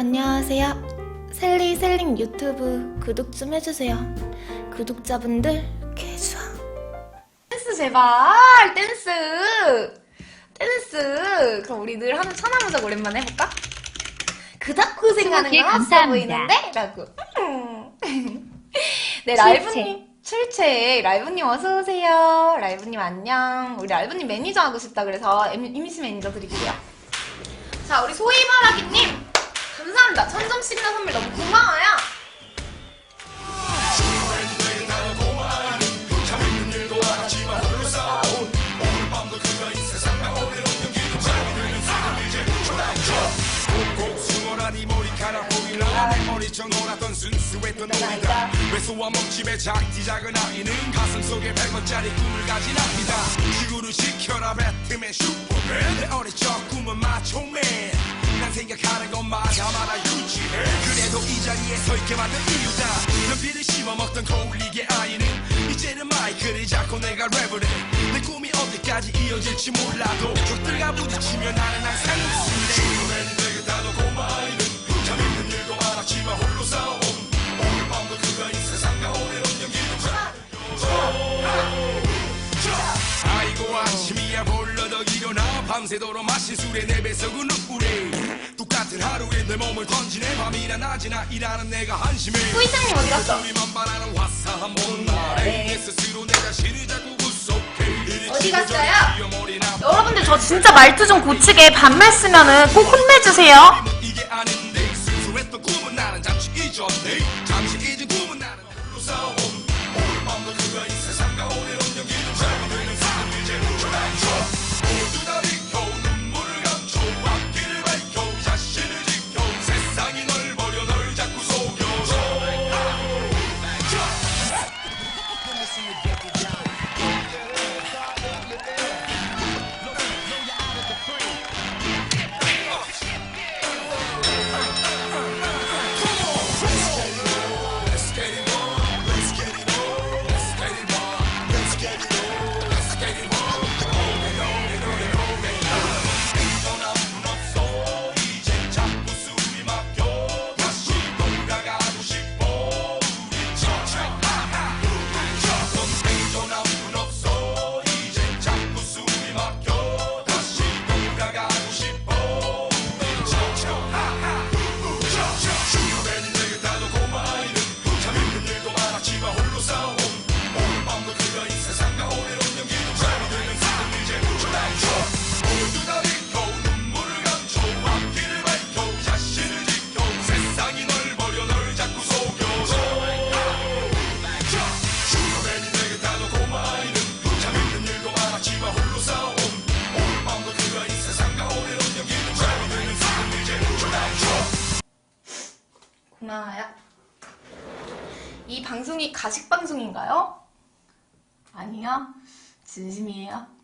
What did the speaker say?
안녕하세요. 셀리 셀링 유튜브 구독 좀 해주세요. 구독자분들 개좋아. 댄스 제발 댄스 댄스 그럼 우리 늘 하는 천하무적 오랜만에 해볼까? 그닥 고생하는 건 없어. 보이는데? 라고 음. 네 라이브님 출첵 라이브님 어서 오세요 라이브님 안녕 우리 라이브님 매니저 하고 싶다 그래서 임- 이미지 매니저 드릴게요 자 우리 소희 말하기님 감사합니다. 천점씩이나 선물 너무 고마워요. 놀았던 순수했던 우리다 외소와 먹집의 작디 작은 아이는 가슴 속에 100원짜리 꿈을 가진 아이다 지구를 지켜라 배트맨 슈퍼맨 말아 유지해. 그래도 이 자리에 서 있게 만든 이유다. 연필을 씹어 먹던 거울리게 아이는 이제는 마이크를 잡고 내가 랩을 해내 꿈이 어디까지 이어질지 몰라도 적들과 부딪히면 나는 항상 아침이야 벌러덕 일어나 밤새도록 마신 술에 내 뱃속은 우울해 똑같은 하루에 내 몸을 던지네. 밤이나 낮이나 일하는 내가 한심해. 소희장님 어디 갔어? 우리만 바라는 화사한 못날에 내 스스로 내 자신을 자꾸 구속해. 어디 갔어요? 여러분들 저 진짜 말투 좀 고치게 반말 쓰면은 꼭 혼내주세요. 이게 아닌데 순수했던 꿈은 나는 잠시 잊었네. 잠시 잊은 꿈은 나는 홀로 싸움 고마워요. 이 방송이 가식 방송인가요? 아니요. 진심이에요.